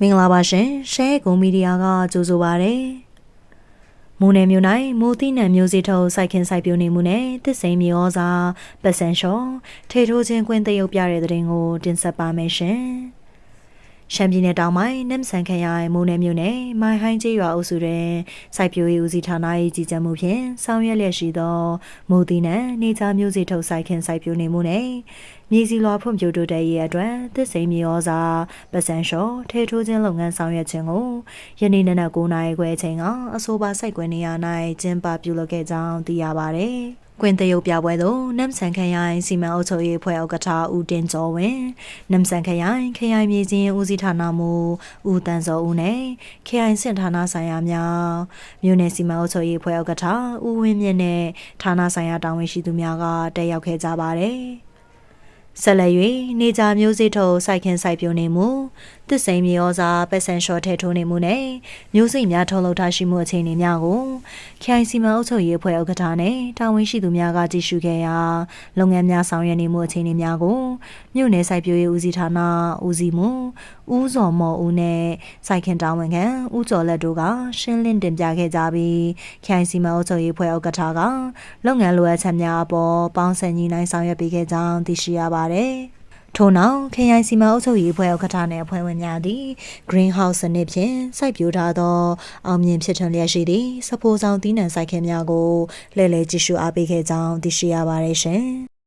မင်္ဂလာပါရှင်ရှဲကုံမီဒီယာကကြိုဆိုပါရယ်မူနယ်မြို့၌မိုးတိနံမျိုးစေ့ထုတ်စိုက်ခင်စိုက်ပျိုးနေမှုနဲ့တစ်စိမ်မြေဩစာပတ်စံလျှော်ထေထိုးချင်းကွင်းတရုပ်ပြတဲ့တဲ့တင်ကိုတင်ဆက်ပါမယ်ရှင် ရှမ်းပြည်နယ်တောင်ပိုင်းနမ်ဆန်ခရိုင်မိုးနယ်မြို့နယ်မိုင်ဟိုင်းကျေးရွာအုပ်စုတွင်စိုက်ပျိုးရေးဦးစီးဌာန၏ကြီးကြပ်မှုဖြင့်ဆောင်ရွက်လျက်ရှိသောမိုးတိနံနေချာမျိုးစေ့ထုတ်စိုက်ခင်စိုက်ပျိုးနေမှုနဲ့မြေစီလွာဖွံ့ဖြိုးတိုးတက်ရေးအတွက်သစ်စိမ်မြေဩဇာပတ်စံလျှော်ထေထိုးခြင်းလုပ်ငန်းဆောင်ရွက်ခြင်းကိုယနေ့နနက်9:00နာရီခွဲအချိန်ကအဆိုပါစိုက်ကွင်းနေရာ၌ကျင်းပပြုလုပ်ခဲ့ကြောင်းသိရပါဗျ။ ကွင်းတရုပ်ပြပွဲသို့နမ်ဆန်ခရိုင်စီမံအုပ်ချုပ်ရေးဖွဲ့ဥက္ကဋ္ဌဦးတင်ကျော်ဝင်းနမ်ဆန်ခရိုင်ခရိုင်မြေချင်းဦးစီးဌာနမှဦးတန်းစောဦးနဲ့ခရိုင်စစ်ဌာနဆိုင်ရာများမြို့နယ်စီမံအုပ်ချုပ်ရေးဖွဲ့ဥက္ကဋ္ဌဦးဝင်းမြင့်နဲ့ဌာနဆိုင်ရာတာဝန်ရှိသူများကတက်ရောက်ခဲ့ကြပါတယ်။ဆက်လက်၍နေကြမျိုးစေ့ထုတ်စိုက်ခင်စိုက်ပျိုးနေမှု သစ်စိမ်မြေဩဇာပတ်စံလျှော်ထဲထိုးနေမှုနဲ့မျိုးစိများထုတ်လုပ်ထားရှိမှုအခြေအနေများကိုခိုင်စီမံအုပ်ချုပ်ရေးအဖွဲ့ဥက္ကဋ္ဌနဲ့တာဝန်ရှိသူများကကြည့်ရှုခဲ့ရာလုပ်ငန်းများဆောင်ရွက်နေမှုအခြေအနေများကိုမြို့နယ်စိုက်ပျိုးရေးဦးစီးဌာနဦးစီးမှုဦးစော်မော်ဦးနဲ့စိုက်ခင်တာဝန်ခံဦးကျော်လက်တို့ကရှင်းလင်းတင်ပြခဲ့ကြပြီးခိုင်စီမံအုပ်ချုပ်ရေးအဖွဲ့ဥက္ကဋ္ဌကလုပ်ငန်းလိုအပ်ချက်များအပေါ်ပေါင်းစပ်ညီနိုင်ဆောင်ရွက်ပေးခဲ့ကြောင်းသိရှိရပါတယ်။ ထို့နောက်ခရိုင်စီမံအုပ်ချုပ်ရေးအဖွဲ့ဥက္ကဋ္ဌနှင့်အဖွဲ့ဝင်များသည် greenhouse စနစ်ဖြင့်စိုက်ပျိုးထားသောအောင်မြင်ဖြစ်ထွန်းလျက်ရှိသည့်စဖိုးဆောင်သီးနှံစိုက်ခင်းများကိုလှည့်လည်ကြည့်ရှုအားပေးခဲ့ကြောင်းသိရှိရပါတယ်ရှင်။